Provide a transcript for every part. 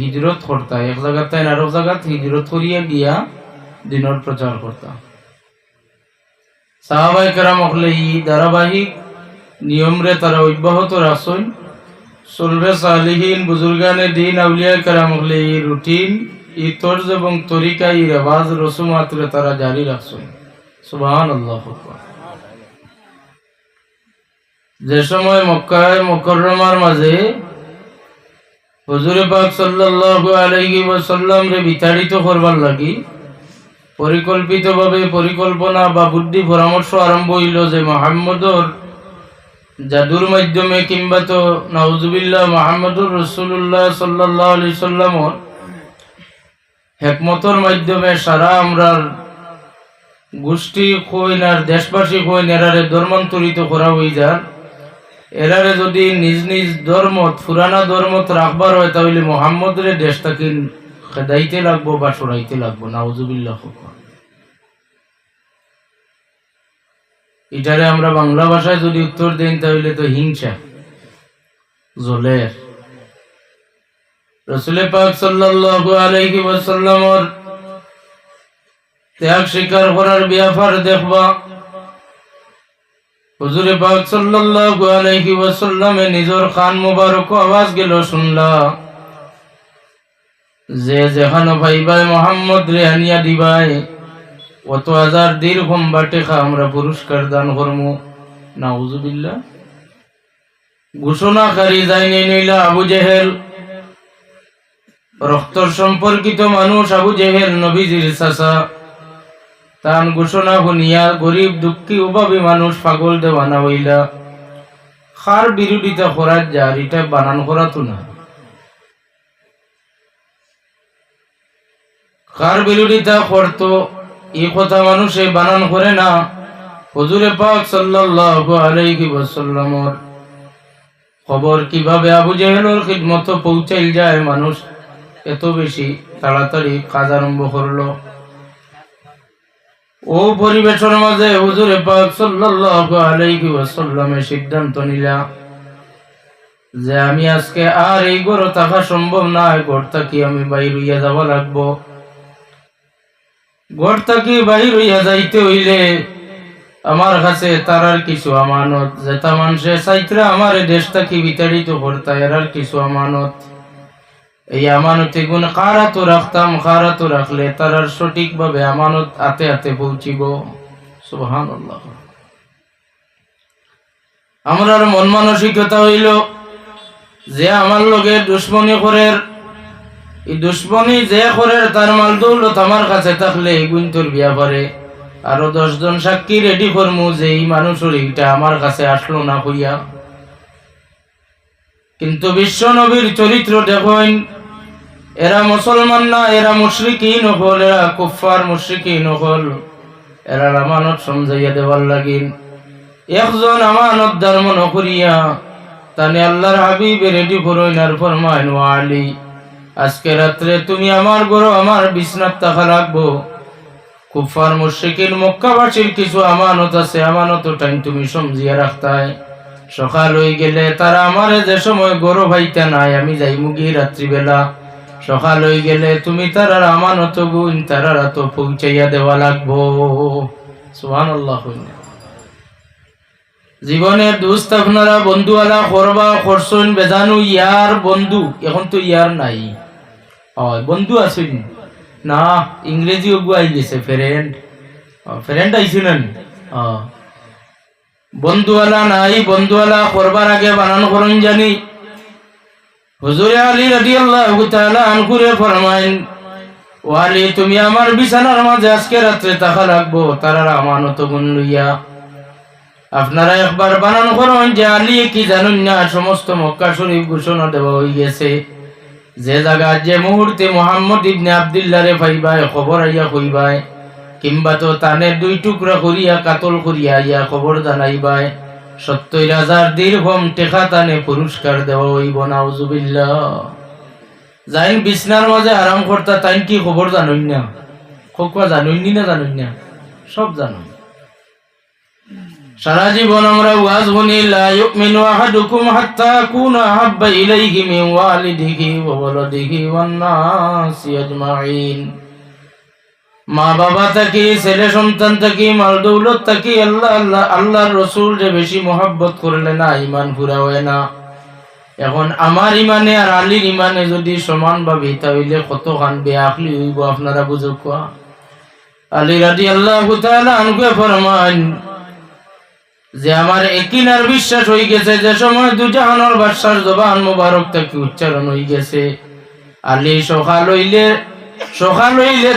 হিজরত করতা এক আরও হিজরত করিয়া গিয়া প্রচার করতা সাহাবাই ই ধারাবাহিক নিয়মরে তারা অব্যাহত বুজুর্গানে দিন আউলিয়া এই রুটিন ই তর্জ এবং তরিকা ই রেবাজ রসুমাত্রে তারা জারি রাখছেন সুবাহান আল্লাহ যে সময় মক্কায় মুকররমার মাঝে হুজুরে পাক সাল্লাল্লাহু আলাইহি ওয়াসাল্লাম রে বিতাড়িত করবার লাগি, পরিকল্পিতভাবে পরিকল্পনা বা বুদ্ধি পরামর্শ আরম্ভ হইল যে মোহাম্মদর জাদুর মাধ্যমে কিংবা তো নাউজুবিল্লাহ মোহাম্মদুর রসুল্লাহ সাল্লাহ আলি সাল্লামর হেকমতর মাধ্যমে সারা আমরার গোষ্ঠী কইন আর দেশবাসী কইন এরারে ধর্মান্তরিত করা হয়ে যার এরারে যদি নিজ নিজ ধর্মত পুরানা ধর্মত রাখবার হয়, তাহলে মোহাম্মদরে দেশ তাকে খেদাইতে লাগবো বা সরাইতে লাগবো, নাউজুবিল্লাহ এটারে আমরা বাংলা ভাষায় যদি উত্তর দেন, তাহলে তো হিংসা, জলের। রসুলে পাক সাল্লাল্লাহু আলাইহি ওয়াসাল্লামর ত্যাগ স্বীকার করার ব্যাপার দেখবা। হুজুরে পাক সাল্লাল্লাহু আলাইহি ওয়াসাল্লামে নিজের কান মুবারক আওয়াজ গেল, শুনলা, যে যেখানে ভাইবাই মোহাম্মদ রে আনিয়া দিবাই অত হাজার দীর্ঘম বাটে খা আমরা পুরস্কার দান করমু। নাউজুবিল্লাহ ঘোষণাকারী যাইনি নইলা আবু জেহেল রক্তর সম্পর্কিত মানুষ আবু জেহেল নবীজির চাচা। তান ঘোষণা শুনিয়া গরিব দুঃখী, অভাবী মানুষ পাগল দেওয়ানা হইলা। খার বিরোধিতা করার যার এটা বানান করাতো না কার বিরোধিতা করতো এই কথা মানুষে বানান করে না। হুজুরে পাক সাল্লাল্লাহু খবর কীভাবে আবু জেহেলের খিদমত পৌঁছাইল যায় মানুষ এত বেশি তাড়াতাড়ি কাজ আরম্ভ করল ও পরিবেশের মাঝে হুজুরে পাক সাল্লাল্লাহু আলাইহি ওয়াসাল্লামে সিদ্ধান্ত নিলা যে আমি আজকে আর এই গড় থাকা সম্ভব না ঘর থাকি আমি বাইর হইয়া যাব লাগবো? ঘর থাকি বাহির হইয়া যাইতে হইলে আমার কাছে তারার কিছু আমানত, যেটা মানুষে চাইতরা আমার দেশ থাকি বিতাড়িত করতা এরার কিছু আমানত। এই আমানতে গুণ কারা তো রাখতাম কারা তো রাখলে তারার সঠিকভাবে আমানত হাতে হাতে পৌঁছিব। সুবহান আমরার মন মানসিকতা হইল যে আমার লগে দুশ্মনী করে এই দুশ্মনী যে করে তার মাল দৌলত আমার কাছে থাকলে এই গুণটোর বিয়া করে আরও দশজন সাক্ষী রেডি করমু যে এই মানুষের এইটা আমার কাছে আসলো না হইয়া। কিন্তু বিশ্ব নবীর চরিত্র দেখেন এরা মুসলমান না, এরা মুশ্রিকি নকল এরা কুফার মুশ্রিকি নকল এরা আমানত সমঝাইয়া দেওয়ার লাগিন একজন আমানত ধর্ম নকরিয়া তানে আল্লাহর হাবিবে রেডি করইন আর ফরমাইন আলী, আজকে রাত্রে তুমি আমার গরো আমার বিছনাত থাকা রাখব কুফার মুশরিকিন মক্কাবাসীর কিছু আমানত আছে আমানত টাইম তুমি সমজিয়া রাখতাই। সকাল হয়ে গেলে তারা আমারে যে সময় গরো ভাইতে নাই, আমি যাই মুগি রাত্রিবেলা। সকাল হয়ে গেলে তুমি তারার আমানত গুণ, তারার তো পৌঁছাইয়া দেওয়া লাগবো। সুহান আল্লাহ জীবনের দুস্ত আপনারা বন্ধুওয়ালা করবা করছেন বেজানু, ইয়ার বন্ধু। এখন তো ইয়ার নাই। হয়, বন্ধু আছেন? না, ইংরেজি ওগু আই গেছে ফ্রেন্ড ফ্রেন্ড আইছে না বন্ধুওয়ালা নাই, বন্ধুওয়ালা করবার আগে বানান করুন জানি। হুজুরে আলী রাদিয়াল্লাহু তাআলা আনকুরে ফরমাইন ওয়ালি তুমি আমার বিছানার মাঝে আজকে রাত্রে থাকা লাগবো তারার আমানত গুণ লইয়া। আপনারা একবার বানান করুন যে আলী কি জানুন না, সমস্ত মক্কা শরীফ ঘোষণা দেওয়া গেছে। যে জায়গা যে মুহূর্তে মোহাম্মদ ইবনে আবদুল্লারে ভাইবাই খবর আইয়া কইবাই কিংবা তো তানে দুই টুকরা করিয়া, কাতল করিয়া আইয়া খবর জানাইবাই সত্তর হাজার দীর্ঘম টেকা তানে পুরস্কার দেওয়া হইব, নাউজুবিল্লাহ। যাইন বিছনার মাঝে আরাম করতা, তাইন কি খবর জানুন না? খোকা জানুন না জানুন না? সব জানুন সারা জীবন আমরা ওয়াজ শুনি হাত্তা কুনা মা বাবা থাকি, ছেলে সন্তান থাকি, মাল দৌলত থাকি, আল্লাহ আল্লাহ, আল্লাহর রসুল যে বেশি মোহাব্বত করলে না, ইমান পুরা হয় না। এখন আমার ইমানে আর আলীর ইমানে যদি সমান ভাবি তাহলে কত খান বেআখলি হইব আপনারা বুঝো কোয়া আলী রাজি আল্লাহ আনকে ফরমান যে আমার একিনার বিশ্বাস হয়ে গেছে, যে সময় দুজাহানোর বাদশার জবান মোবারক থেকে উচ্চারণ হয়ে গেছে। আলী সকাল হইলে সকাল হইলে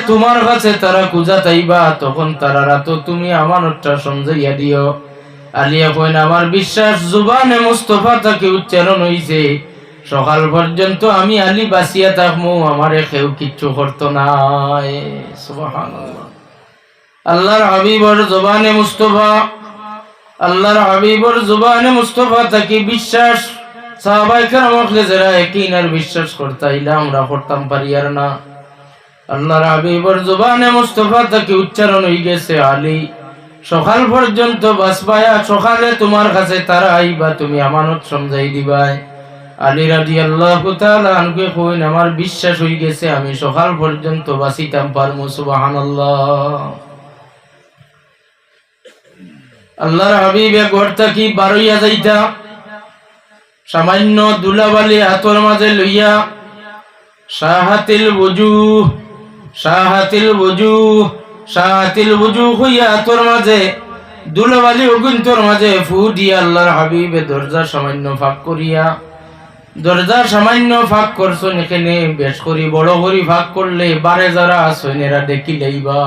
আমার বিশ্বাস জুবানে মুস্তফা তাকে উচ্চারণ হইছে। সকাল পর্যন্ত আমি আলী বাসিয়া থাকমু, আমারে কেউ কিচ্ছু করতো নাই। আল্লাহর হাবিবর জবানে মুস্তফা, আল্লাহর হাবিবর জবানে মুস্তফা তাকে বিশ্বাস সাহাবাই কেরামকলে যারা একই বিশ্বাস করতাইলা আমরা করতাম আল্লাহর হাবিবর জবানে মুস্তফা তাকে উচ্চারণ হয়ে গেছে, আলী, সকাল পর্যন্ত বাসবায়া সকালে তোমার কাছে তারা আইবা তুমি আমানত সমঝাই দিবাই। আল্লাহ আমার বিশ্বাস হয়ে গেছে, আমি সকাল পর্যন্ত বাসিতাম পারমু সুবাহান আল্লাহর হাবিবে গড়তা কি বারইয়া যাইতা? সামান্য দুলাবালি হাতর মাঝে লইয়া সাহাতিল বুজু সাহাতিল বুজু সাহাতিল বুজু হইয়া তোর মাঝে, দুলাবালি অগুন তোর মাঝে ফু দিয়া আল্লাহর হাবিবে দরজা সামান্য ফাঁক করিয়া। দরজা সামান্য ফাঁক করছেন এখানে, বেশ করি, বড় করি ফাঁক করলে বারে যারা আসেন এরা দেখিলেই বা।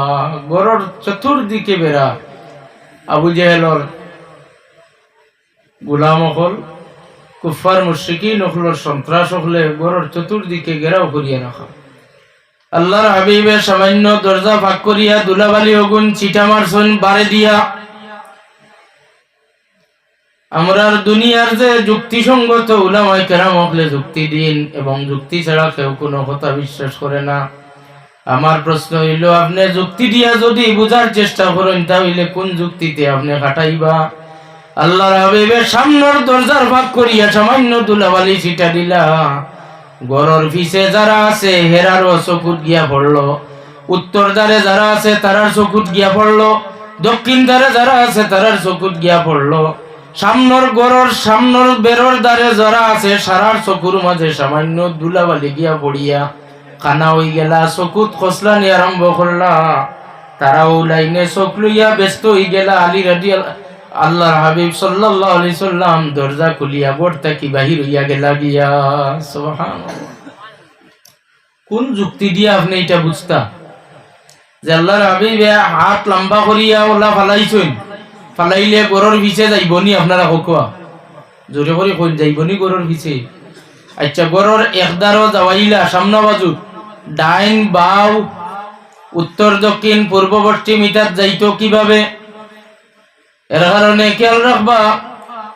গরর চতুর্দিকে বেড়া, আবু জেহেলর গুলাম অকল কুফার মুশিকিন অকলর সন্ত্রাস অকলে গরর চতুর্দিকে ঘেরাও করিয়া রাখা। আল্লাহর হাবিবের সামান্য দরজা ফাঁক করিয়া দুলাবালি অগুন চিটা মারছন, বারে দিয়া। আমরা দুনিয়ার যে যুক্তিসঙ্গত উলামাই কেরাম হকলে যুক্তি দিন, এবং যুক্তি ছাড়া কেউ কোনো কথা বিশ্বাস করে না। আমার প্রশ্ন হইল, আপনি যুক্তি দিয়া যদি বুঝার চেষ্টা করেন, তাহলে কোন যুক্তিতে আপনি কাটাইবা আল্লাহর হাবিবের সামনের দরজার ভাগ করিয়া সামান্য দুলাবালি চিটা দিলা। গরর পিছে যারা আছে, হেরারও চকুত গিয়া পড়ল। উত্তর দ্বারে যারা আছে, তারার চকুত গিয়া পড়ল। দক্ষিণ দ্বারে যারা আছে, তারার চকুত গিয়া পড়ল। সামনের গরর, সামনের বেরোর দ্বারে যারা আছে, সারার চকুর মাঝে সামান্য দুলাবালি গিয়া পড়িয়া কানা হই গেলা, চকুত খসলানি আরম্ভ করলা। তারাও লাইনে চোখ লইয়া ব্যস্ত হই গেলা, আলী রাডি আল্লাহর হাবিব সাল্লাল্লাহু আলাইহি সাল্লাম দরজা খুলিয়া গোট থাকি বাহির হইয়া গেলা গিয়া। সুবহানাল্লাহ। কোন যুক্তি দিয়ে আপনি এটা বুঝতা? যে আল্লাহর হাবিব হাত লম্বা করিয়া ওলা ফালাইছেন। ফালাইলে গরর পিছে যাইবনি আপনারা কোয়া জোরে করে কই যাইবনি গরর পিছে। আচ্ছা গরর একদারও যাওয়াইলা সামনা বাজু ডাইন বাউ উত্তর দক্ষিণ, পূর্ব পশ্চিম ইটার যাইতো কীভাবে? এর কারণে খেয়াল রাখবা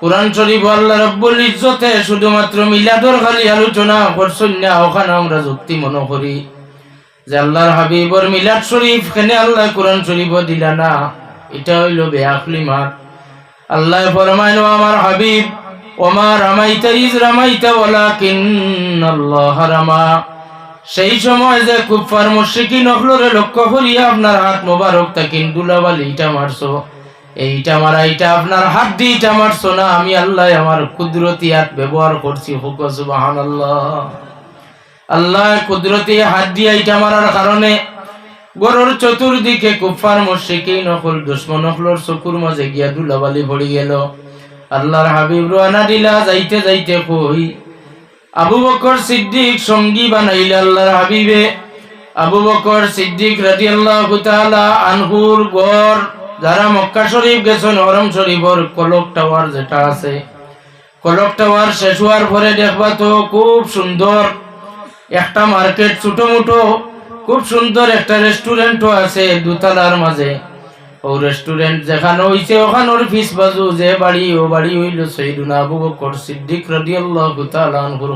কোরআন শরীফ আল্লাহ রব্বুল ইজ্জতে শুধুমাত্র মিলাদর খালি আলোচনা করছেন না, ওখানে আমরা যুক্তি মনে করি যে আল্লাহর হাবিবর মিলাদ শরীফ, কেনে আল্লাহ কোরআন শরীফও দিলা না? এটা হইল বেআকলি মাত আল্লাহ ফরমাইল আমার হাবিব, ওমা রামাইতা ইজ রামাইতা ওয়ালাকিন আল্লাহ রামা। সেই সময় যে কুফার মুশরিকিন অখলরে লক্ষ্য করিয়া আপনার হাত মোবারক তাকিন দুলাবালি ইটা মারছো। এইটা মারা এইটা আপনার হাত দিয়ে ইটা মারছো না আমি আল্লাহ আমার কুদরতি হাত ব্যবহার করছি। হুক আল্লাহ আল্লাহ কুদরতি হাত দিয়ে এইটা মারার কারণে গরুর চতুর্দিকে কুফার মুশরিকিন নকল দুশ্মন নকলর চকুর মাঝে গিয়া দুলাবালি পড়ি গেল। আল্লাহর হাবিব রোয়ানা দিলা, যাইতে যাইতে কই, আবু বকর সিদ্দিক সঙ্গী বানাইল আল্লাহর হাবিবে। আবু বকর সিদ্দিক রাদিয়াল্লাহু তাআলা আনহুর গড় যারা মক্কা শরীফ গেছেন হরম শরীফর কলক টাওয়ার যেটা আছে কলক টাওয়ার শেষ হওয়ার পরে দেখবা তো খুব সুন্দর একটা মার্কেট ছোট মোটো খুব সুন্দর একটা রেস্টুরেন্টও আছে দুতলার মাঝে। ও রেস্টুরেন্ট যেখানে হইছে ওখানে ওর ফিস বাজু, যে বাড়ি, ও বাড়ি হইল সৈদুনা আবু বকর সিদ্দিক রাদিয়াল্লাহু তাআলা আনহুর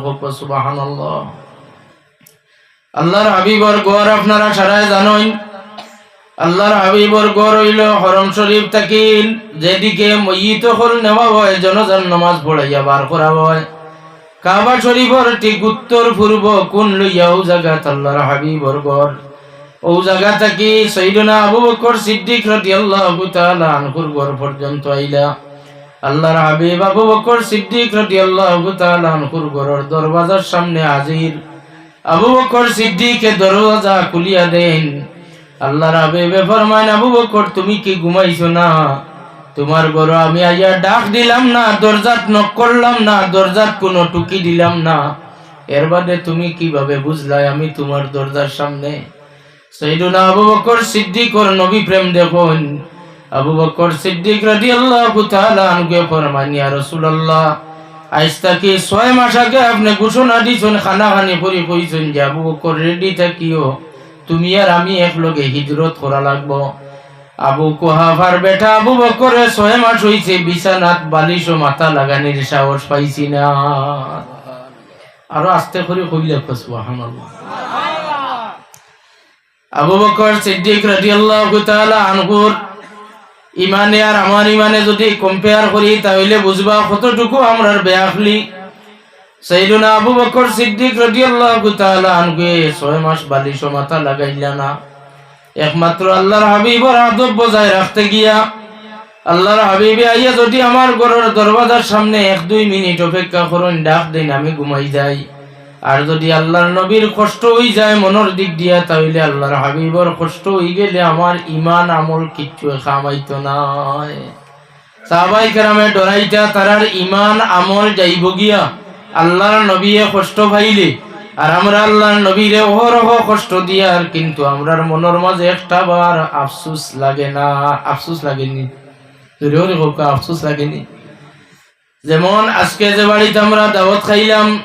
আল্লাহর হাবিবর গোয়ার আপনারা সারায় জানেন আল্লাহর হাবিবর গড় হইল হরম শরীফ থাকিল যেদিকে ময়িত হল নেওয়া হয়, জনজান নামাজ পড়াইয়া বার করা হয়। কাবা শরীফর ঠিক উত্তর পূর্ব কোন লইয়া ও জায়গাত আল্লাহর হাবিবর গড় ও জায়গা থাকি সৈদনা আবু বকর সিদ্দিক রাদিয়াল্লাহু তাআলা আনহুর গড় পর্যন্ত আইলা। আল্লাহর হাবিব আবু বকর সিদ্দিক রাদিয়াল্লাহু তাআলা আনহুর গড়ের দরওয়াজার সামনে হাজির। আবু বকর সিদ্দিকে দরওয়াজা খুলিয়া দেন। আল্লাহর হাবিবে ফরমাইন আবু বকর, তুমি কি ঘুমাইছো না? তোমার ঘর আমি আইয়া ডাক দিলাম না, দরজাত নক করলাম না, দরজাত কোনো টুকি দিলাম না। এর বাদে তুমি কীভাবে বুঝলাই আমি তোমার দরজার সামনে? সৈদুনা আবু বকর সিদ্দিকর নবী প্রেম দেখুন। আবু বকর সিদ্দিক রাদিয়াল্লাহু তাআলা আনহু ফরমান ইয়া রাসূলুল্লাহ আজ তাকে ছয় মাস আগে আপনি ঘোষণা দিছেন খানা খানি করে কইছেন যে আবু বকর রেডি থাকিও? তুমি আর আমি একলগে হিজরত করা লাগবো। আবু কুহাফার বেটা আবু বকরে ছয় মাস হইছে, বিছানাত বালিশ ও মাথা লাগানির সাহস পাইছি না। আরও আস্তে করে কইলে সুবহানাল্লাহ। আবু বকর সিদ্দিক রাদিয়াল্লাহু তাআলা আনহুর ইমানে আর আমার ইমানে যদি কম্পেয়ার করি, তাহলে বুঝবা কতটুকু আমরার বেয়াফলি। সাইদুনা আবু বকর সিদ্দিক রাদিয়াল্লাহু তাআলা ছয় মাস বালিশ মাথা লাগাইলা না। একমাত্র আল্লাহর আদব বজায় রাখতে গিয়া আল্লাহর হাবিবে আইয়া যদি আমার ঘরের সামনে এক দুই মিনিট অপেক্ষা ডাক আমি ঘুমাই যাই। আর যদি আল্লাহর নবীর কষ্ট হয়ে যায় মনের দিক দিয়া, তাহলে আল্লাহর হাবিবর কষ্ট হয়ে গেলে আমার ইমান আমল কিচ্ছু খামাইতো নাই। সাহাবাই কেরামে ডরাইটা তারার ইমান আমল যাইব গিয়া আল্লাহর নবীয়ে কষ্ট পাইলে আর আমরা আল্লাহর নবীরে অহরহ কষ্ট দিয়ার কিন্তু আমরার মনের মাঝে একটা বার আফসুস লাগে না, আফসুস লাগেনি। আফসুস লাগেনি। যেমন আজকে যে বাড়িতে আমরা দাওয়াত খাইলাম,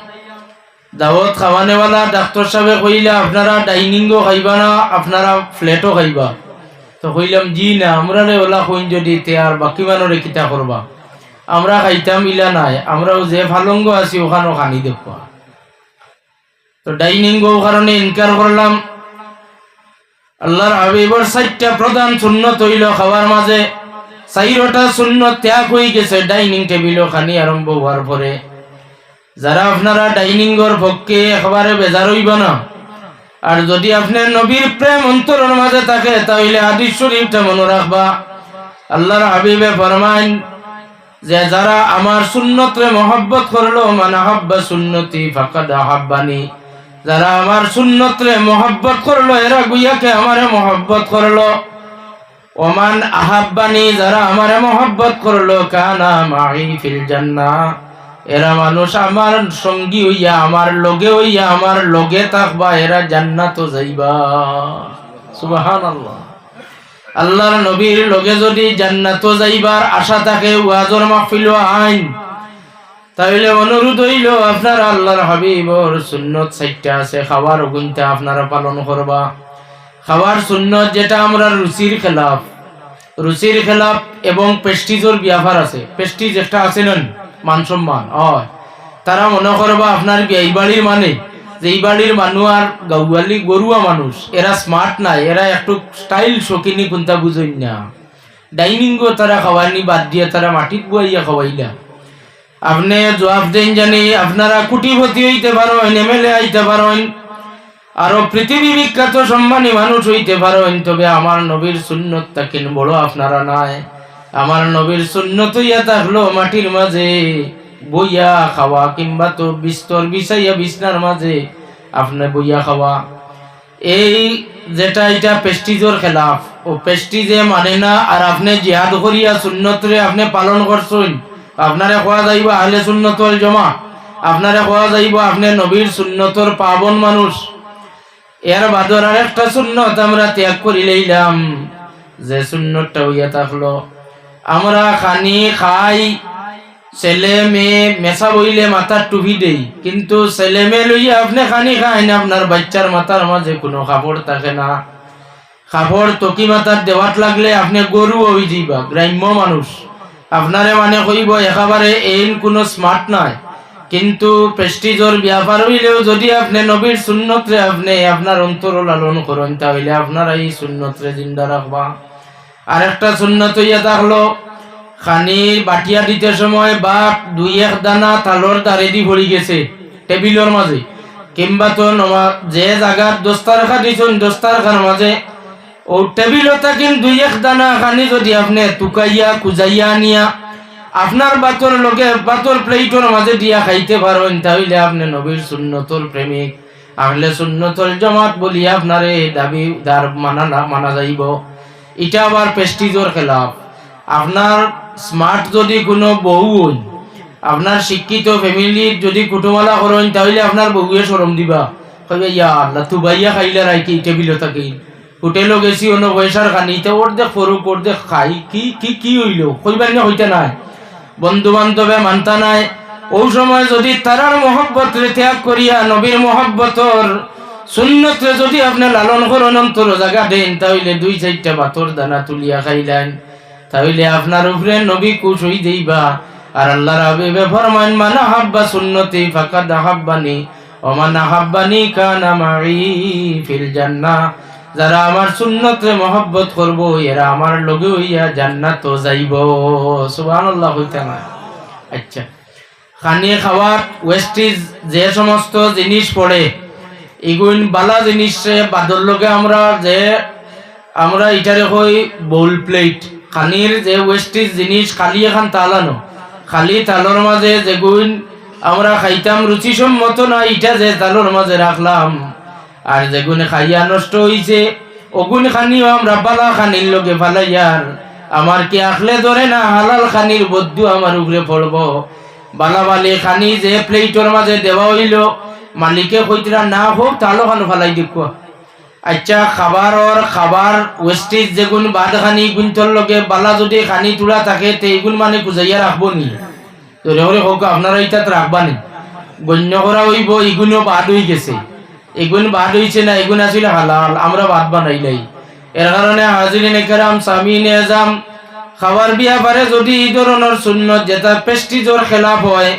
দাওয়াত খাওয়ানেওয়ালা ডাক্তার সাহেব কইলা, আপনারা ডাইনিংও খাইবা না, আপনারা ফ্ল্যাটও খাইবা। তো কইলাম, জি না আমরা ওলা কইন যদি তে আর বাকি মানুরে কিতা করবা? আমরা খাইতাম, ইলা নাই। আমরাও যে ফালঙ্গ আছি, ওখানেও খানি দেখবা তো ডাইনিং গো কারণে ইনকার করলাম। আল্লাহর হাবিবর চারটা প্রধান সুন্নত হইল খাওয়ার মাঝে। চাইরটা সুন্নত ত্যাগ হয়ে গেছে, ডাইনিং টেবিলও খানি আরম্ভ হওয়ার পরে। যারা আপনারা ডাইনিং ঘর পক্ষে একেবারে বেজার হইব না। আর যদি আপনার নবীর প্রেম অন্তরের মাঝে থাকে, তাহলে হাদিস শরীফটা মনে রাখবা। আল্লাহর হাবিবে ফরমাইন যে যারা আমার সুন্নতরে মহব্বত করল মানে হাব্বা সুন্নতি ফাকাদ আহাব্বানি। যারা আমার সুন্নতরে মহব্বত করল, এরা গুইয়াকে আমারে মহব্বত করল। ওমান আহাব্বানি? যারা আমারে মহব্বত করল, কানা মাই ফিল জান্না। এরা মানুষ আমার সঙ্গী হইয়া, আমার লগে হইয়া, আমার লগে থাকবা, এরা জান্নাত যাইবা। সুবহানাল্লাহ। আল্লাহর নবীর লগে যদি জান্নাত যাইবার আশা থাকে, ওয়াজর মাহফিল আইন। তাহলে অনুরোধ হইল, আপনারা আল্লাহর হাবিবর সুন্নত সাইটটা আছে, খাবার গুনতে আপনারা পালন করবা। খাবার সুন্নত যেটা আমরা রুচির খেলাফ। রুচির খেলাফ এবং পেস্টিজর ব্যাপার আছে। পেস্টিজ একটা আছে না, মান সম্মান, হয়। তারা মনে করবা আপনার এই বাড়ির মানে যে এই বাড়ির মানুষ আর গাউয়ালি গরুয়া মানুষ, এরা স্মার্ট নাই, এরা একটু স্টাইল শকিনি কোনটা বুঝই না। ডাইনিংও তারা খাওয়ানি বাদ দিয়ে তারা মাটিত বুয়াইয়া খাওয়াইলা। আপনি জবাব দেন জানি, আপনারা কুটিপতি হইতে পারেন এমএলএ আইতে পারেন, আরও পৃথিবী বিখ্যাত সম্মানী মানুষ হইতে পারেন, তবে আমার নবীর সুন্নত তাকিন বড় আপনারা নাই। আমার নবীর সুন্নত ইয়া থাকল মাটির মাঝে। বইয়া খাওয়া কিংবা তো বিস্তর বিছাইয়া বিছনার মাঝে আপনি বইয়া খাওয়া। এই যেটা, এটা পেস্টিজর খেলাফ। ও পেস্টিজে মানে না, আর আপনি জিহাদ করিয়া সুন্নতরে আপনি পালন করছেন। আপনারে কোয়া যাইব আহলে সুন্নতল জমা আপনারে কোয়া যাইব আপনি নবীর সুন্নতর পাবন মানুষ। এর বাদর আর একটা সুন্নত আমরা ত্যাগ করি লইলাম। যে সুন্নতটা হইয়া থাকল। আমরা খানি খাই ছেলে মেয়ে মেশা বইলে মাথার টুপি দেই। কিন্তু ছেলে মেয়ে লইয়া আপনি খানি খাই না, আপনার বাচ্চার মাথার মাঝে কোনো কাপড় থাকে না। কাপড় তকি মাথার দেওয়াত লাগলে আপনি গরু হই যাইবা গ্রাম্য মানুষ। আপনারে মানে কইব একেবারে এইন কোনো স্মার্ট নাই। কিন্তু প্রেস্টিজর ব্যাপার হইলেও যদি আপনি নবীর সুন্নতরে আপনি আপনার অন্তর লালন করেন, তাহলে আপনারা এই সুন্নতরে জিন্দা রাখবা। আর একটা সুন্নত হইয়া থাকল খানির বাটিয়া দিতে সময় বা দুই এক দানা তালর দাঁড়ে দি ভরি গেছে টেবিলের মাঝে কিংবা তো যে জায়গার দোস্তার খা দিছেন দোস্তার খার মাঝে ও টেবিল থাকেন দুই এক দানা খানি যদি আপনি টুকাইয়া কুজাইয়া নিয়া। আপনার বাতর লোকে বাতর প্লেটর মাঝে দিয়া খাইতে পারেন তাহলে আপনি নবীর সুন্নতর প্রেমিক আহলে সুন্নতর জমাত বলি আপনারে দাবি দার মানা না মানা যাইব। এটা আবার প্রেস্টিজর খেলাফ। আপনার স্মার্ট যদি কোনো বউ হই আপনার শিক্ষিত ফ্যামিলির যদি কুটুমালা করেন তাহলে আপনার বউয়ে সরম দিবা। কইবে ইয়া আল্লাহ, তু বাইয়া খাইলে রাইকি টেবিল থাকি? হোটেলও গেছি, অন্য পয়সার খানি, তো ওর দেখ ফরুক ওর দেখ খাই, কি কি কি হইল? কইবার না হইতে নাই? বন্ধু বান্ধবে মানতা নাই। ও সময় যদি তারার মহব্বত ত্যাগ করিয়া নবীর মহব্বতর সুন্নতে যদি আপনি লালন করুন অন্তর জায়গা দেন, তাহলে দুই চারটা বাতর দানা তুলিয়া খাইলেন। তাহলে আপনার উপরে নবী কুশ হই দেইবা। আর আল্লাহর হাবিবে ফরমান মানা হাব্বা সুন্নতি ফাকাদ হাব্বানি ওমান হাব্বানি কানা মাই ফিল জান্নাহ। যারা আমার সুন্নতে মহব্বত করব, এরা আমার লগে হইয়া জান্নাত যাইব। সুবহানাল্লাহ হইতে না আচ্ছা খানি খাওয়ার ওয়েস্টিজ যে সমস্ত জিনিস পড়ে, এগুন বালা জিনিস বাদর লগে আমরা যে, আমরা ইটারে কই বোল প্লেট খানির যে ওয়েস্টিজ জিনিস, খালি এখন তালানো। খালি তালর মাঝে যেগুন আমরা খাইতাম রুচিসম্মত না, ইটা যে তালর মাঝে রাখলাম। আর যেগুনে খাইয়া নষ্ট হইছে অগুন খানিও আমরা বালা খানির লগে ফালাইয়ার আমার কি আখলে ধরে না, হালাল খানির বদ্ধু আমার উপরে পড়ব বালা বালি খানি যে প্লেটর মাঝে দেওয়া হইল, মালিকে কইতরা, না হোক তাহলে খানো ফালাই দিব আচ্ছা খাবারর খাবার ওয়েস্টেজ যেগুন বাদ খানি গুন্তর লগে বালা যদি খানি তুলা থাকে তে এগুন মানে বুঝাইয়া রাখব নি তো রে হোক আপনারা ইটাত রাখবা নি? গণ্য করা হইব এগুনও বাদ হয়ে গেছে। এগুন বাদ হইছে না এগুন আসলে হালাল, আমরা বাদ বানাই নাই। এর কারণে হাজিরিন একরাম সামিন এজাম খাবার বিয়া পারে যদি এই ধরনের সুন্নত, যেটা প্রেস্টিজর খেলাফ হয়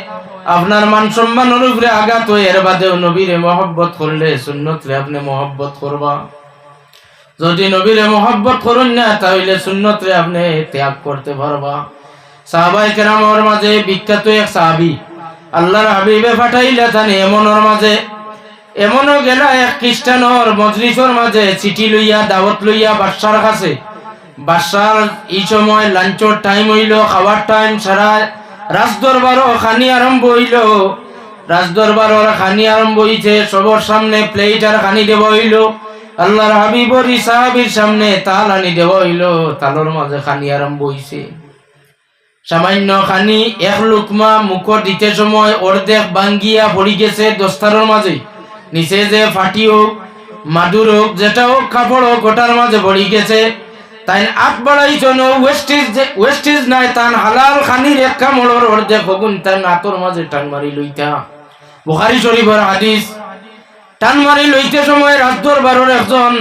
আপনার মান সম্মানের উপরে আঘাত হয় এর বাদেও নবীরে মহব্বত করলে সুন্নতরে আপনি মহব্বত করবা। যদি নবীরে মহব্বত করুন না, তাহলে সুন্নতরে আপনি ত্যাগ করতে পারবা। সাহাবাই কেরামর মাঝে বিখ্যাত এক সাহাবি, আল্লাহর হাবিবে ফাটাইলে তানি এমনের মাঝে, এমনও গেল এক খ্রিস্টানর মজলিসর মাঝে চিঠি লইয়া, দাওয়াত লইয়া বাদশার কাছে। বাদশার এই সময় লাঞ্চর টাইম হইল খাবার টাইম সারা রাজদরবারও খানি আরম্ভ হইল। রাজদরবারর খানি আরম্ভ হইছে, সবর সামনে প্লেট আর খানি দেব হইল। আল্লাহর হাবিবর সাহাবির সামনে তাল আনি দেব হইল, তালর মাঝে খানি আরম্ভ হইছে। সামান্য খানি এক লুকমা মুখ দিতে সময় অর্ধেক বাঙ্গিয়া পড়ি গেছে দস্তারের মাঝে। নিচে যে ফাটি হোক, মাদুর হোক, যেটা হোক, কাপড় হোক, ওটার মাঝে পড়ি গেছে। তাই আট বাড়াই জন ওয়েস্টিজ যে ওয়েস্টিজ নাই তান হালাল খানির এক কামড়র অর্ধেক হগুন তান আতর মাঝে টান মারি লইতা। বুখারি শরীফের হাদিস, টান মারি লইতে সময় রাজদর বারোর একজন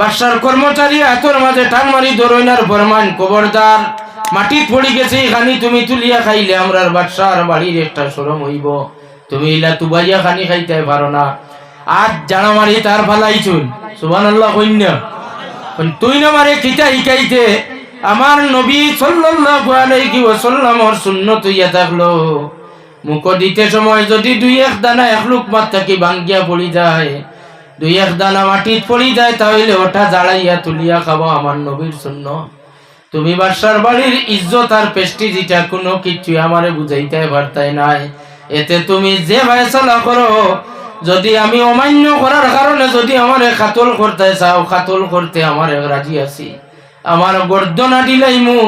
বাসার কর্মচারী হাতর মাঝে টান মারি দরইনার ফরমান কবরদার, মাটিত পড়ি গেছে, খানি তুমি তুলিয়া খাইলে আমরার বাদশার বাড়ির একটা সরম হইব। তুমি ইলা তুবাইয়া খানি খাইতে পারো না। আজ জানা মারি তার ফালাইছুন। সুবান আল্লাহ কন্যা তুই না মারে খিতা শিকাইতে আমার নবী সাল্লাল্লাহু আলাইহি ওয়াসাল্লামর সুন্নত ইয়া থাকল। মুখ দিতে সময় যদি দুই এক দানা এক লোক মাত থাকি ভাঙ্গিয়া পড়ি যায়। দুই এক দানা মাটিত পড়ি যায়, তাহলে ওটা জ্বালাইয়া তুলিয়া খাব আমার নবীর শূন্য তুমি বাসার বাড়ির ইজ্জত আর পেস্টিজ এটা কোনো কিছু আমারে বুঝাইতে পারতাই নাই। এতে তুমি যে ফয়সালা করো যদি আমি অমান্য করার কারণে যদি আমারে খাতল করতে চাও খাতল করতে আমারে রাজি আছি। আমার গর্দনা দিলাইমু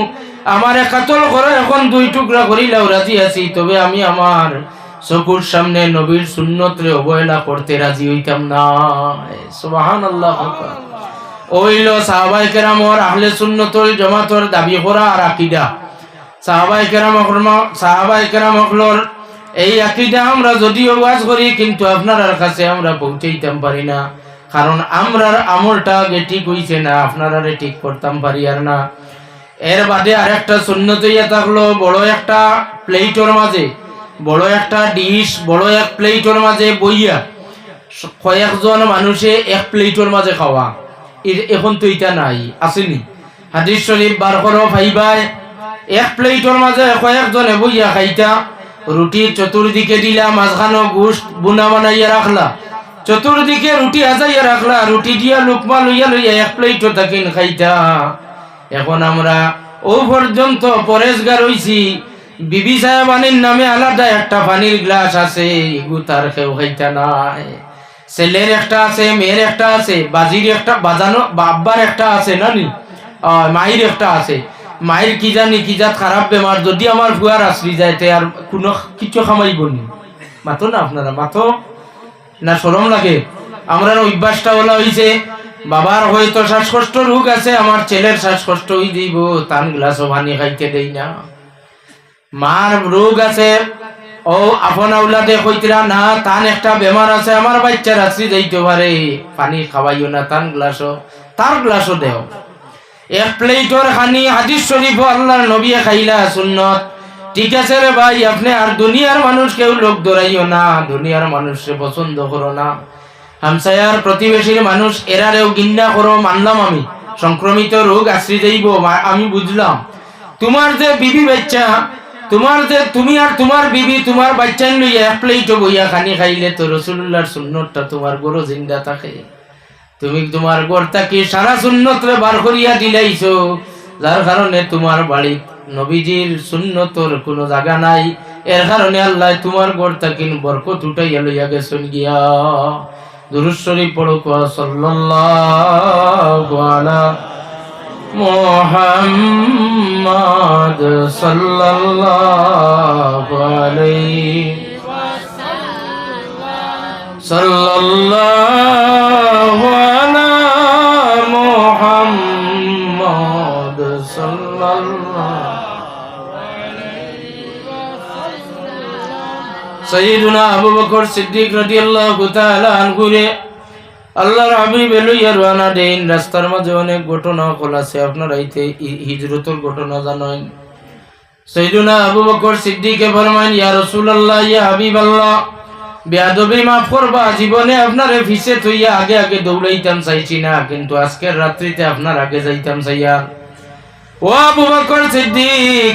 আমারে কাতল করে এখন দুই টুকরা করিলাও রাজি আছি। তবে আমি আমার চকুর সামনে নবীর সুন্নতরে অবহেলা করতে রাজি হইতাম না। সুবাহান আল্লাহ ওইল সাহাবাই কেরামর আহলে সুন্নতল জমাতর দাবি করা আর আকিদা। সাহাবাই কেরাম সাহাবাই কেরাম এই আকিদা আমরা যদিও ওয়াজ করি, কিন্তু আপনার কাছে আমরা পৌঁছাইতাম পারি না। কারণ আমরার আমলটা আগে ঠিক হইছে না আপনারা ঠিক করতাম পারি আর না। এর বাদে আরেকটা সুন্নত ইয়া থাকল, বড় একটা প্লেটর মাঝে, বড় একটা ডিশ, বড় এক প্লেটের মাঝে বইয়া, কয়েকজন মানুষে এক প্লেটের মাঝে খাওয়া। এখন তো এটা নাই, আসেনি। হাদিস শরীফ বার করো ভাইবাই এক প্লেটের মাঝে কয়েকজনে বইয়া খাইতা রুটির চতুর্দিকে দিলা, মাঝখানো গোস্ত বুনা বানাইয়া রাখলা। চতুর্দিকে রুটি হাজাইয়া রাখলা, রুটি দিয়া লুকমা লইয়া লইয়া এক প্লেটও তাকিন খাইতা। এখন আমরা ও পর্যন্ত পরেশগার হইছি। বিবি সাহেবানির নামে আলাদা একটা পানির গ্লাস আছে, এগু তার কেউ খাইতা নাই। ছেলের একটা আছে, মেয়ের একটা আছে, বাজির একটা, বাজানো, বাব্বার একটা আছে নানি মায়ের একটা আছে। মায়ের কি জানি, কি জাত খারাপ বেমার যদি আমার ভুয়ার আসরি যায়, তে আর কোনো কিছু খামাইব নি। মাতো না আপনারা, মাতো। না সরম লাগে। আমরা অভ্যাসটা বলা হয়েছে বাবার হয়তো শ্বাসকষ্ট রোগ আছে আমার ছেলের শ্বাসকষ্ট হয়ে দিব তান গ্লাস পানি খাইতে দেই না। মার রোগ আছে ও আপন আউলাদে কইতরা না তান একটা বেমার আছে আমার বাচ্চা রাত্রি যাইতে পারে পানি খাওয়াইও না তান গ্লাসও তার গ্লাসও দেও। এক প্লেটর খানি হাদিস শরীফ আল্লাহর নবী খাইলা সুন্নত। ঠিক আছে রে ভাই, আপনি আর দুনিয়ার মানুষ কেউ লোক ধরাইও না, দুনিয়ার মানুষকে পছন্দ করো না। হামসায়ার প্রতিবেশীর মানুষ এরারেও গিন্না করো, মানলাম আমি। সংক্রমিত রোগ আশ্রি যাইব আমি বুঝলাম। তোমার যে বিবি বাচ্চা, তোমার যে তুমি আর তোমার বিবি, তোমার বাচ্চা লইয়া এক প্লেট বইয়া খানি খাইলে তো রসুল্লাহর সুন্নতটা তোমার গরো জিন্দা থাকে। তুমি তোমার গড়টা কি সারা সুন্নত রে বার করিয়া দিলাইছো। যার কারণে তোমার বাড়ি, নবীজির সুন্নতর কোনো জায়গা নাই। এর কারণে আল্লাহ তোমার গড়টা কিন বরকত উঠাইয়া লইয়া গেছেন গিয়া। দুরুদ শরীফ পড়ো সাল্লাল্লাহু আলা মুহাম্মাদ সাল্লাল্লাহু আলাইহি সাল্লাল্লাহু সাইয়্যিদুনা আবু বকর সিদ্দিক রাদিয়াল্লাহু তাআলা আনহুরে আল্লাহর হাবিব লইয়া রওনা দেন রাস্তার মাঝে অনেক ঘটনা কল আছে আপনারা ইতে হিজরতের ঘটনা জানেন। সৈদুনা আবু বকর সিদ্দিকে ফরমান ইয়া রাসূলুল্লাহ, ইয়া হাবিবাল্লাহ, বেয়াদবি মাফ করবা, জীবনে আপনারে ফিসে থইয়া আগে আগে দৌড়াইতাম চাইছি না, কিন্তু আজকের রাত্রিতে আপনার আগে যাইতাম চাইয়া। ও আবু বকর সিদ্দিক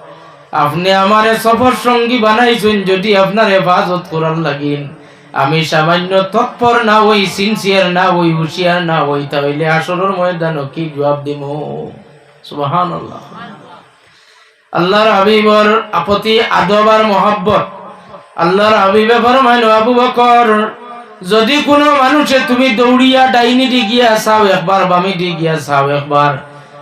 আপনি আমারে সফর সঙ্গী বানাইছেন যদি আপনার হেফাজত করার লাগিন। আমি সামান্য তৎপর না ওই সিনসিয়ার না ওই হুশিয়ার না ওই তাহলে আসরের ময়দান কি জবাব দিব সুবহানাল্লাহ। আল্লাহর হাবিবর আপতি আদব মহব্বত। আল্লাহর হাবিবে ফরমাইন আবু বকর, যদি কোনো মানুষে তুমি দৌড়িয়া, ডাইনি দি গিয়া চাও একবার, বামি দি গিয়া চাও একবার।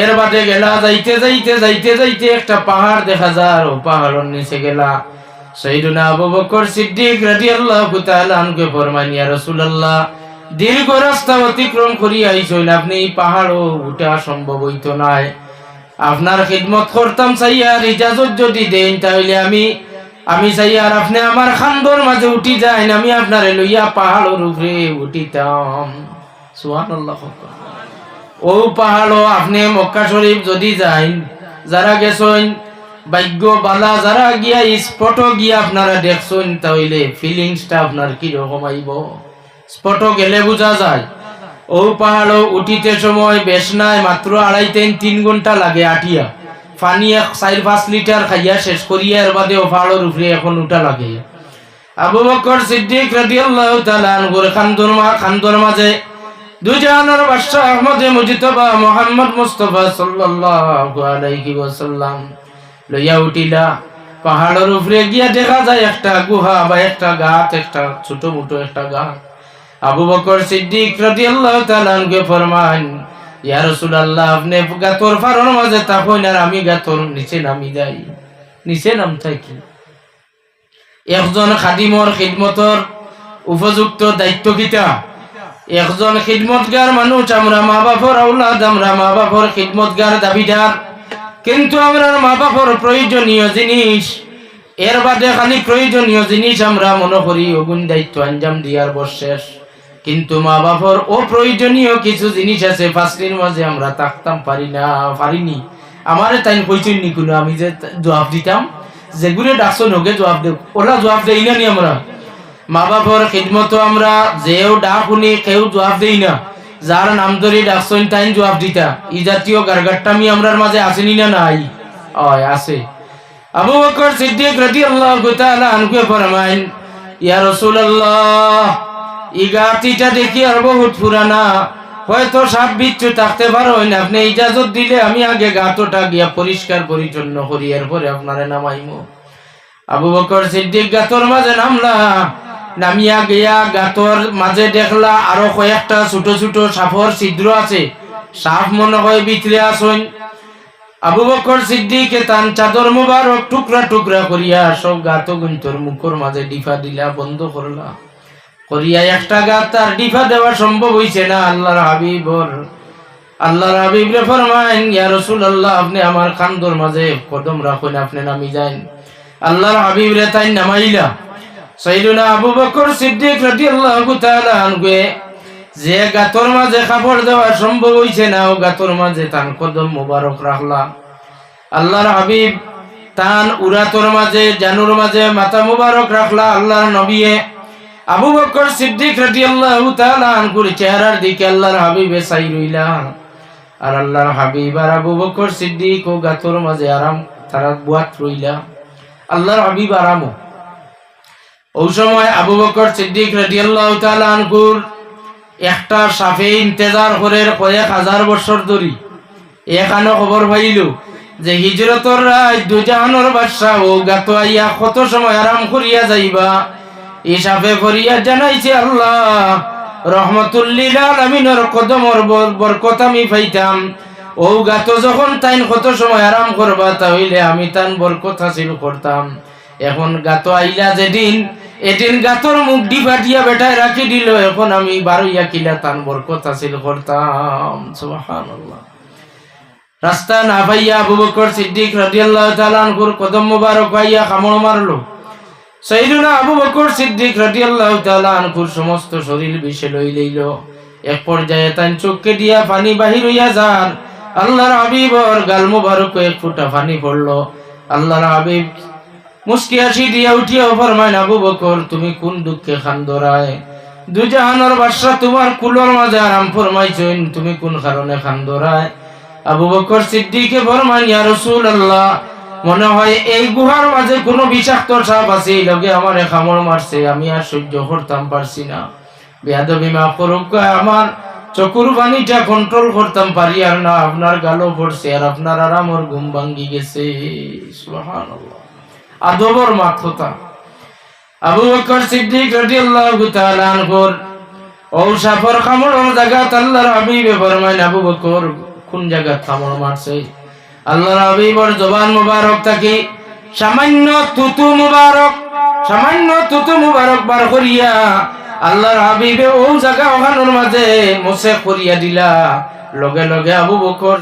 এর বাদে গেলা, যাইতে যাইতে যাইতে যাইতে একটা পাহাড় দেখা যায়, ও পাহাড়ের নিচে গেলা। সৈদুনা আবু বকর সিদ্দিক রাদিয়াল্লাহু তাআলা আনকে ফরমান ইয়া রাসূলুল্লাহ, দীর্ঘ রাস্তা অতিক্রম করিয়া আইছেন আপনি এই পাহাড়ও উঠা সম্ভব হইতো নাই। আপনার খিদমত করতাম চাইয়ার ইজাজত যদি দেন, তাহলে আমি আমি চাইয়ার আপনি আমার খান্দর মাঝে উঠি যাইন, আমি আপনারে লইয়া পাহাড়ের উপরে উঠিতাম। সুবহানাল্লাহ ও পাহাড়ও আপনি মক্কা শরীফ যদি যাইন, যারা গেছেন, ভাগ্য বালা যারা গিয়া স্পট গিয়া আপনারা দেখছেন, তাহলে ফিলিংসটা আপনার কি রকম আইব? স্পট গেলে বোঝা যায়। ও পাহাড়ও উঠিতে সময় বেশ নাই মাত্র আড়াই তিন তিন ঘণ্টা লাগে আটিয়া। পানি এক চার, পাঁচ লিটার খাইয়া শেষ করিয়া এর বাদে ও পাহাড়ের উপরে এখন উঠা লাগে। আবু বকর সিদ্দিক রাদিয়াল্লাহু তাআলা আনহুর খান্দর মাঝে দুজানের বাদশা আহমদ মুজতবা মোহাম্মদ মুস্তফা সাল্লাল্লাহু আলাইহি ওয়াসাল্লাম। লইয়া উঠিলা, পাহাড়ের উপরে গিয়া দেখা যায় একটা গুহা বা একটা গাছ, একটা ছোট মোটো একটা গাছ। আবু বকর সিদ্দিক রাদিয়াল্লাহু তাআলা ফরমান ইয়া রাসূলুল্লাহ, আপনি গাতর মাঝে আমি গাতর নিচে নামি যাই। নিচে নাম থাকি একজন খাদিমর খিদমতর উপযুক্ত দায়িত্ব কিতা? একজন খিদমতগার মানুষ, আমরা মা বাপর আউলাদ আমরা মা বাপর খিদমতগার দাবিদার। কিন্তু আমরা মা বাপর প্রয়োজনীয় জিনিস, এর বাদে খালি প্রয়োজনীয় জিনিস আমরা মনে করি, অগুণ দায়িত্ব আঞ্জাম দিয়ার বশেষ কিন্তু মা বাপর অপ্রয়োজনীয় কিছু জিনিস আছে, ফাঁসলির মাঝে আমরা থাকতাম, পারি না, পারিনি। আমার তাই কইছেন নি আমি যে জবাব দিতাম, যেগুলো ডাকছো নগে জবাব দেব ওরা জবাব দেই না নি আমরা। মা বাবার খিদমত আমরা যেও ডাক শুনি কেউ জবাব দেই না। যার নাম ধরে ডাকছেন তাই জবাব দিতা। ই জাতীয় গারগাট্টামি আমরার মাঝে আসেনি না নাই? হয়, আছে। আবু বকর সিদ্দিক রাদিয়াল্লাহু তাআলা আনহু ফরমাইন ইয়া রাসূলুল্লাহ ই গাতিটা দেখি আর বহুত পুরানা হয়তো সাপ বিচ্ছু থাকতে পারো আপনি ইজাজত দিলে আমি আগে গাতটা গিয়া পরিষ্কার পরিচ্ছন্ন করি এরপরে আপনারে নামাইমো। আবু বকর সিদ্দিক গাতর মাঝে নামলা। নামিয়া গিয়া গাতর মাঝে দেখলা আরও কয়েকটা ছোট ছোট সাপর ছিদ্র আছে। সাপ মনে হয় ভিতরে আসন আবু বকর সিদ্দিকে তান চাদর মুবারক টুকরা টুকরা করিয়া সব গাত গুন্তর মুখর মাঝে ডিফা দিলা, বন্ধ করলা করিয়া একটা গাত তার ডিফা দেওয়া সম্ভব হইছে না? আল্লাহর হাবিবর আল্লাহর হাবিব রে ফরমাইন ইয়া রাসূলুল্লাহ আপনি আমার খান্দর মাঝে কদম রাখুন আপনি নামি যান আল্লাহর হাবিব রে তাই নামাইলা। সাইদুনা আবু বকর সিদ্দিক রাদিয়াল্লাহু তাআলা আনহু যে গাতর মাঝে কাপড় দেওয়া সম্ভব হইছে না, ও গাতর মাঝে তান কদম মুবারক রাখলা। আল্লাহর হাবিব তান উরাতর মাঝে, জানুর মাঝে মাথা মুবারক রাখলা আল্লাহর নবিয়ে। আবু বকর সিদ্দিক রাদিয়াল্লাহু তাআলা আনহুর চেহারার দিকে আল্লাহর হাবিবে চাই রইলা। আর আল্লাহর হাবিব আর আবু বকর সিদ্দিক ও গাতর মাঝে আরাম তারা বুয়াত রইলা। আল্লাহর হাবিব আরামও। ওই সময় আবু বকর সিদ্দিক রাদিয়াল্লাহু তাআলা আনহুর একটা সাফে ইন্তেজার করে কয়েক হাজার বছর ধরি। এখানে খবর পাইল যে হিজরতর রায় দুজাহানোর বাদশা ও গাত আইয়া কত সময় আরাম করিয়া যাইবা। এই সাফে করিয়া জানাইছে আল্লাহ রহমতুল্লিল আলমিনের কদমর বরকত আমি পাইতাম। ও গাত, যখন তাইন কত সময় আরাম করবা, তাহলে আমি তান বরকত হাসিল করতাম। এখন গাত আইলা যেদিন এদিন গাতর মুখ ডিবা দিয়া বেটায় রাখি দিল, এখন আমি বারোইয়া কিলা তান বরকত হাসিল করতাম। রাস্তা না পাইয়া আবু বকর সিদ্দিক রাদিয়াল্লাহু তাআলা কদম মুবারক পাইয়া কামড় মারলো। আবু বকর সিদ্দিক সমস্ত শরীর বিষে লই লইল। এক পর্যায়ে তান চোখকে দিয়া পানি বাহির হইয়া যান। আল্লাহর হাবিবর গাল মুবারক এক ফুটা পানি পড়ল। আল্লাহর হাবিব মুস্কি দিয়া বকর, তুমি কোন দুঃখে খান দরায় দুজাহানোর বাদশা তোমার কুলোর মাঝে আরাম তুমি কোন কারণে খান দরায় আবু বকর সিদ্দিকে রাসূলুল্লাহ, মনে হয় এই গুহার মাঝে কোনো বিষাক্ত সাপ আছে লগে আমার খামড় মারছে, আমি আর সহ্য করতাম পারছি না। বেয়াদবি মা করুক আমার চকুর পানিটা কন্ট্রোল করতাম পারি আর না, আপনার গালো পড়ছে আর আপনার আর আমার ঘুম ভাঙ্গি গেছে। আদবর মাথতা আবু বকর সিদ্দিক রাদিয়াল্লাহু তাআলা আনহুর ও সাফর কামড়র জায়গা আল্লাহর হাবিবে ফরমাইন, আবু বকর, কোন জায়গা কামড় মারছে? আল্লাহর হাবিবর জবান মুবারক থাকি সামান্য তুতু মুবারক, সামান্য তুতু মুবারক বার করিয়া আল্লাহর হাবিবে ও জায়গা ওখানোর মাঝে মোসে করিয়া দিলা। লগে লগে আবু বকর